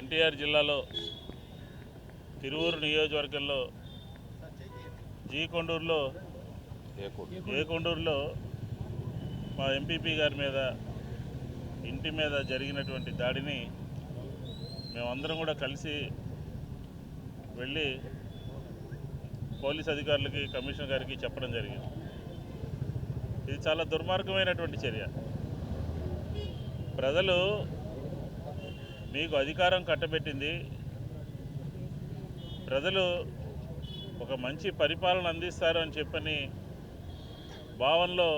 ఎన్టీఆర్ జిల్లాలో తిరువూరు నియోజకవర్గంలో జీ కొండూరులో ఏ కొండూరులో మా ఎంపీపీ గారి మీద ఇంటి మీద జరిగినటువంటి దాడిని మేమందరం కూడా కలిసి వెళ్ళి పోలీస్ అధికారులకి కమిషనర్ గారికి చెప్పడం జరిగింది. ఇది చాలా దుర్మార్గమైనటువంటి చర్య. ప్రజలు మీకు అధికారం కట్టబెట్టింది. ప్రజలు ఒక మంచి పరిపాలన అందిస్తారు అని చెప్పని భావనలో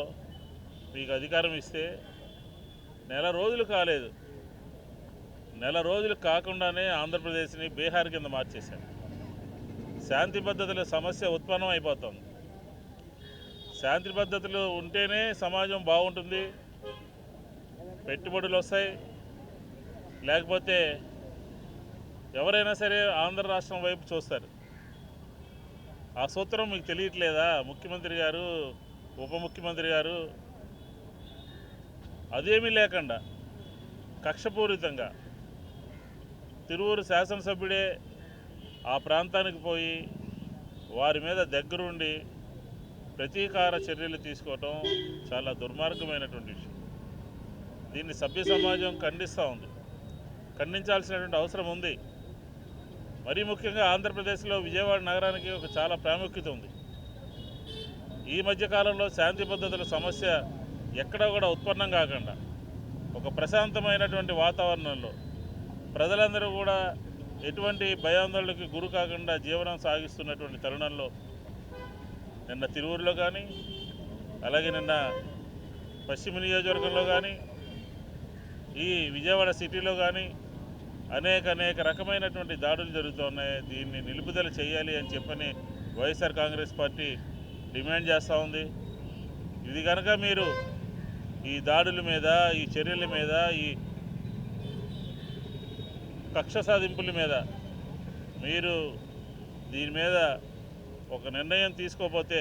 మీకు అధికారం ఇస్తే నెల రోజులు కాలేదు. నెల రోజులు కాకుండానే ఆంధ్రప్రదేశ్ని బీహార్ కింద మార్చేశారు. శాంతి పద్ధతుల సమస్య ఉత్పన్నం అయిపోతుంది. శాంతి పద్ధతులు ఉంటేనే సమాజం బాగుంటుంది. పెట్టుబడులు వస్తాయి. లేకపోతే ఎవరైనా సరే ఆంధ్ర రాష్ట్రం వైపు చూస్తారు. ఆ సూత్రం మీకు తెలియట్లేదా? ముఖ్యమంత్రి గారు ఉప ముఖ్యమంత్రి గారు అదేమీ లేకుండా కక్షపూరితంగా తిరువురు శాసనసభ్యుడే ఆ ప్రాంతానికి పోయి వారి మీద దగ్గరుండి ప్రతీకార చర్యలు తీసుకోవటం చాలా దుర్మార్గమైనటువంటి విషయం. దీన్ని సభ్య సమాజం ఖండిస్తూ ఉంది. ఖండించాల్సినటువంటి అవసరం ఉంది. మరీ ముఖ్యంగా ఆంధ్రప్రదేశ్లో విజయవాడ నగరానికి ఒక చాలా ప్రాముఖ్యత ఉంది. ఈ మధ్యకాలంలో శాంతి భద్రతల సమస్య ఎక్కడా కూడా ఉత్పన్నం కాకుండా ఒక ప్రశాంతమైనటువంటి వాతావరణంలో ప్రజలందరూ కూడా ఎటువంటి భయాందోళనకి గురి కాకుండా జీవనం సాగిస్తున్నటువంటి తరుణంలో నిన్న తిరువురులో కానీ అలాగే నిన్న పశ్చిమ నియోజకవర్గంలో కానీ ఈ విజయవాడ సిటీలో కానీ అనేక అనేక రకమైనటువంటి దాడులు జరుగుతున్నాయి. దీన్ని నిలుపుదల చేయాలి అని చెప్పని వైఎస్ఆర్ కాంగ్రెస్ పార్టీ డిమాండ్ చేస్తూ ఉంది. ఇది కనుక మీరు ఈ దాడుల మీద ఈ చర్యల మీద ఈ కక్ష సాధింపుల మీద మీరు దీని మీద ఒక నిర్ణయం తీసుకోకపోతే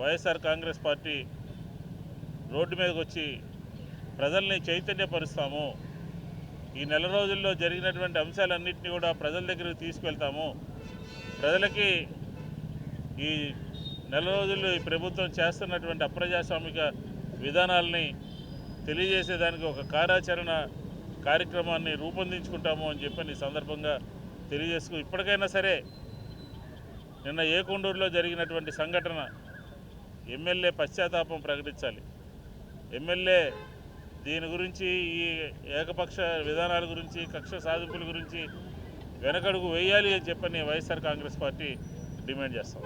వైఎస్ఆర్ కాంగ్రెస్ పార్టీ రోడ్డు మీదకి వచ్చి ప్రజల్ని చైతన్యపరుస్తాము. ఈ నెల రోజుల్లో జరిగినటువంటి అంశాలన్నింటినీ కూడా ప్రజల దగ్గరికి తీసుకెళ్తాము. ప్రజలకి ఈ నెల రోజుల్లో ఈ ప్రభుత్వం చేస్తున్నటువంటి అప్రజాస్వామిక విధానాలని తెలియజేసేదానికి ఒక కార్యాచరణ కార్యక్రమాన్ని రూపొందించుకుంటాము అని చెప్పని ఈ సందర్భంగా తెలియజేసుకు ఇప్పటికైనా సరే నిన్న ఏకొండూరులో జరిగినటువంటి సంఘటన ఎమ్మెల్యే పశ్చాత్తాపం ప్రకటించాలి. ఎమ్మెల్యే దీని గురించి ఈ ఏకపక్ష విధానాల గురించి కక్ష సాధింపుల గురించి వెనకడుగు వేయాలి అని చెప్పని వైఎస్ఆర్ కాంగ్రెస్ పార్టీ డిమాండ్ చేస్తాం